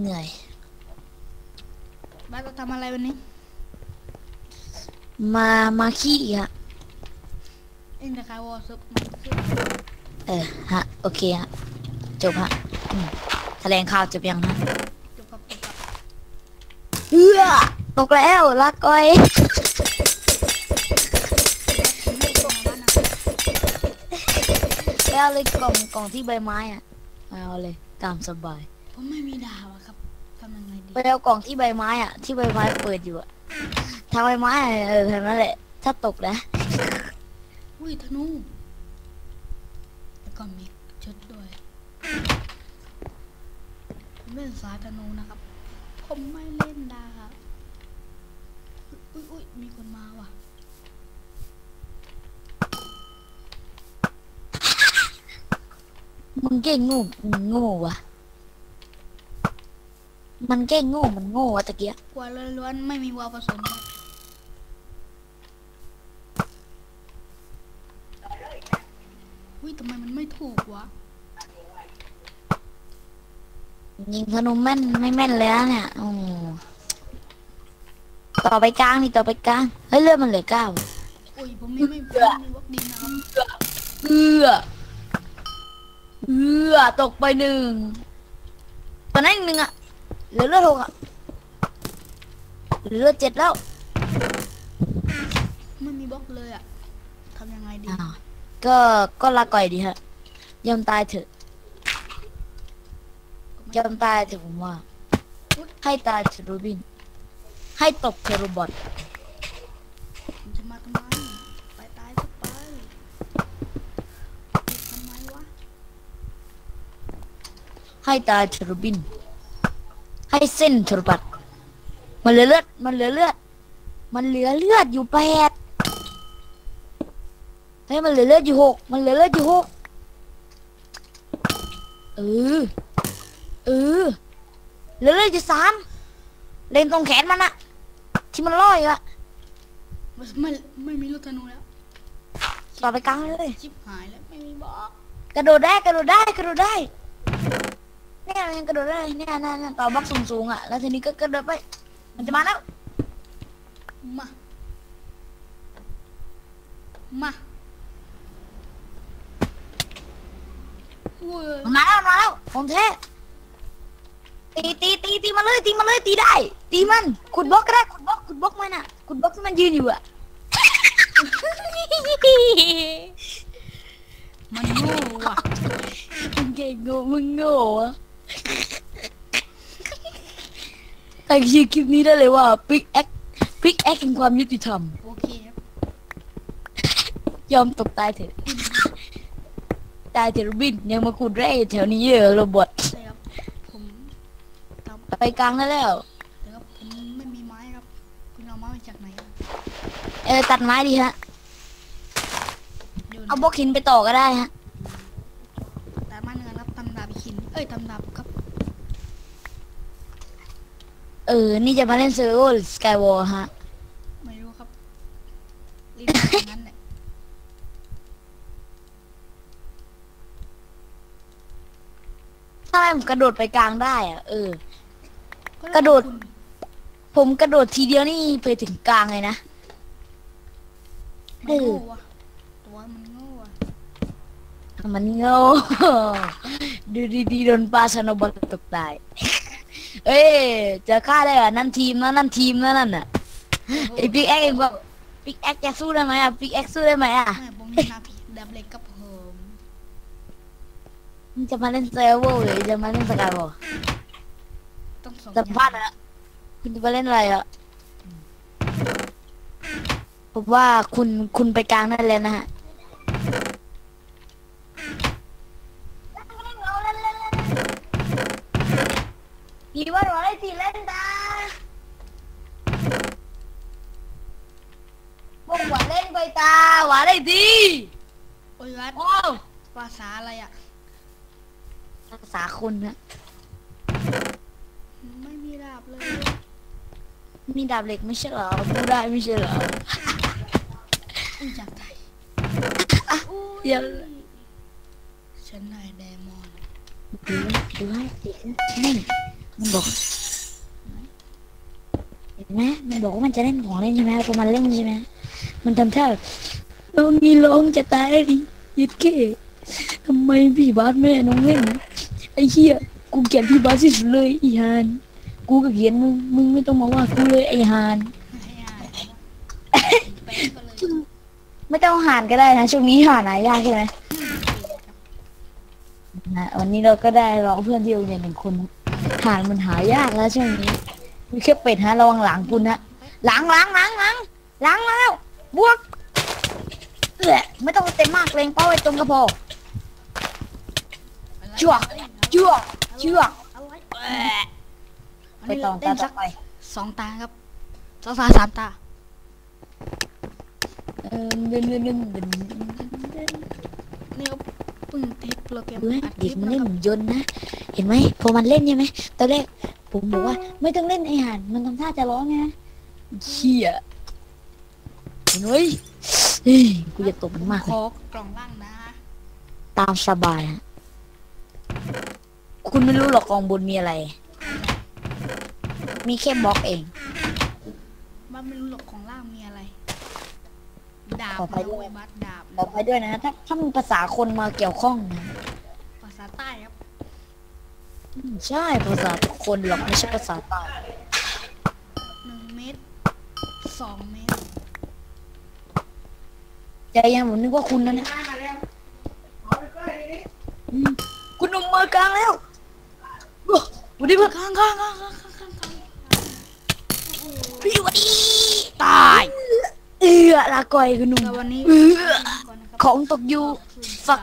เหนื่อยบ้านจะทำอะไรวันนี้ มามาขี้ฮะเอ็งจะขายวอลซุปมาซุปเออฮะโอเคฮะจบฮะอืมแถลงข่าวจบยังฮะจบกับจบกับเฮือตกแล้วลาก้อยผมไม่ตรงมาบ้านนะไปเอาเลยกล่องกล่องที่ใบไม้อะเอาเลยตามสบาย ผมไม่มีดาวอะครับทำยังไงดีไปเอากล่องที่ใบไม้อะที่ใบไม้เปิดอยู่อะทางใบไม้อะเออทางนั้นแหละ ถ้าตกนะ อุ้ยธนูแล้วก็มีชุดด้วย ผมเล่นสายธนูนะครับ ผมไม่เล่นดาวอุ้ยอุ้ยมีคนมาว่ะมึงเก่งงูมึงโง่วะ มันเก่งโง่ มันโง่วะตะเกียกลัวล้วนๆไม่มีวาล์วผสมครับอุ้ยทำไมมันไม่ถูกวะ ยิงธนูแม่นไม่แม่นเลยนะเนี่ยโอ้ต่อไปกลางนี่ต่อไปกลาง เฮ้ยเลือดมันเหลือเก้าอุ้ยผมมีไม่ผมไม่มีวักดินนะครับเอือเอือตกไปหนึ่งตอนนั้นอีกหนึ่งอะเห ลือเลือดหกอะเหลือเลือดเจ็ดแล้วไม่มีบล็อกเลยอะทำยังไงดีอ้าวก็ก็ลาก่อยดีฮะยอมตายเถอะยอมตายเถอะผมว่า ให้ตายเถอะโรบิน ให้ตกเถอะโรบอทผมจะมาทำไมไปตายสักไปทำไมวะให้ตายเถอะโรบิน ให้เส้นเถอะโรบอทมันเหลือเลือด มันเหลือเลือด มันเหลือเลือดอยู่แปดเฮ้ยมันเหลือเลือดอยู่หกมันเหลือเลือดอยู่หกเออเออเหลือเลือดอยู่สามเล่นตรงแขนมันอะที่มันลอยอะไม่ไม่ไม่มีลูกธนูแล้วต่อไปกลางเลย ชิบหายแล้วไม่มีบล็อก กระโดดได้กระโดดได้กระโดดได้ เนี่ยมันยังกระโดดได้เนี่ยนั่นนั่นต่อบล็อกสูงๆอะแล้วทีนี้ก็กระโดดไป มันจะมา แล้วมามาอุ้ยมันมาแล้วมันมาแล้วของแท้ตีตีตีตีมาเลยตีมาเลยตีได้ตีมันขุดบล็อกก็ได้ขุดบล็อกขุดบล็อกมันอะขุดบล็อกที่มันยืนอยู่อะมันโง่ว่ะมึงเก่งโง่มึงโง่อะแต่ชื่อคลิปนี้ได้เลยว่าพิกแอคพิกแอคแห่งความยุติธรรม โอเคครับยอมตกตายเถอะ ตายเถอะโรบินยังมาขุดแร่อยู่แถวนี้เยอะโรบอทแต่ครับ ผมทำไปกลางได้แล้วแต่ครับผมไม่มีไม้ครับ คุณเอาไม้มาจากไหนครับเออตัดไม้ดีฮะอยู่เอาบล็อกหินไปต่อก็ได้ฮะแต่มาเนื้อครับทำดาบหิน เอ้ยทำดาบครับ เออ นี่จะมาเล่นเซอร์โอหรือสกายวอลฮะ ไม่รู้ครับรีบมาอย่างนั้นแหละถ้าผมกระโดดไปกลางได้อะเออ กระโดดคุณผมกระโดดทีเดียวนี่ไปถึงกลางเลยนะ มันโง่ว่ะตัวมันโง่ว่ะมันโง่ ดูดีๆโดนปลาชนบอลตกตาย เอ้ยจะฆ่าได้เหรอนั่นทีมนะนั่นทีมนะนั่นน่ะไอพิกแอคเองว่าพิกแอคจะสู้ได้ไหมอะพิกแอคสู้ได้ไหมอะไม่ผมมีนาพีดาบเหล็กกับผมมึงจะมาเล่นเซอร์โวหรือจะมาเล่นสกายวอลต้องสองสัมภาษณ์แล้วคุณจะมาเล่นอะไรอะผมว่าคุณคุณไปกลางได้เลยนะฮะ หวานได้ดีโอ้ยวัดโอ้ภาษาอะไรอะ ภาษาคุณนะไม่มีดาบเลย มีดาบเหล็กไม่ใช่เหรอพูดได้ไม่ใช่เหรออุ้ยจากไทยเดี๋ยวฉันนายเดมอนดูดูให้ติดนิ่ง มันบอกเห็นไหมมันบอกว่ามันจะเล่นของเล่นใช่ไหมพอมันเล่นใช่ไหมมันทำท่าน้องนี่ร้องจะตายดิยิดเก้ทำไมพี่บาสแม่น้องเล่นไอ้เหี้ยกูเกลียดพี่บาสที่สุดเลยไอีฮานกูก็เกลียดมึงมึงไม่ต้องมาว่ากูเลยไอ้ฮานไม่ต้องหานก็ได้นะช่วงนี้หานหายากใช่ไหมนะวันนี้เราก็ได้รองเพื่อนที่โรงเรียนหนึ่งคน หานมันหายากแล้วช่วงนี้มีแค่เป็ดฮะระวังหลังคุณฮะหลังหลังหลังหลังหลังมาแล้วบวกเออไม่ต้องเต็มมากเลงเป้าไว้ตรงกระเพาะอะไรจั่วกจั่วอะไปต่อเตานต่สัอกไปสองตาครับสองตาสามตาเออเดินเดินเดินเดินนี่ก็เพิ่งติดโปรแกรมเฮ้ยอัดคเด็ลิกปมันนะเล่นครับหุ่นยนต์นะเห็นไหมพอมันเล่นใช่ไหมตอนแรกผมบอกว่า ไม่ต้องเล่นไอ้ห่านมันทำท่าจะร้องไงนะเขี้ยเห็นไหมเฮ้ยกูจะตบมันมากเลขยอกล่องล่างนะตามสบายฮะคุณไม่รู้หรอกกองบนมีอะไร มีแค่บล็อกเองบ้าไม่รู้หรอกของล่างมีอะไร ดาบขอไปนะด้วยเว้ยบัสดาบบอกนะไปด้วยนะ ถ้าถ้ามีภาษาคนมาเกี่ยวข้องนะ ภาษาใต้ครับอืม ใช่ภาษาคนหรอกไม่ใช่ภาษาใต้หนึ่งเมตรสองเมตรใจยังผมนึกว่าคุณนั่นแหละอืมคุณหนุ่มมือกลางแล้วโอ้วันนี้เพื่อนข้างข้างข้างข้างข้างข้างข้างพี่วันนี้ตาย เอือลาก่อยคุณหนุ่มแต่วันนี้เอื้อก่อนนะครับของตกอยู่ฝัก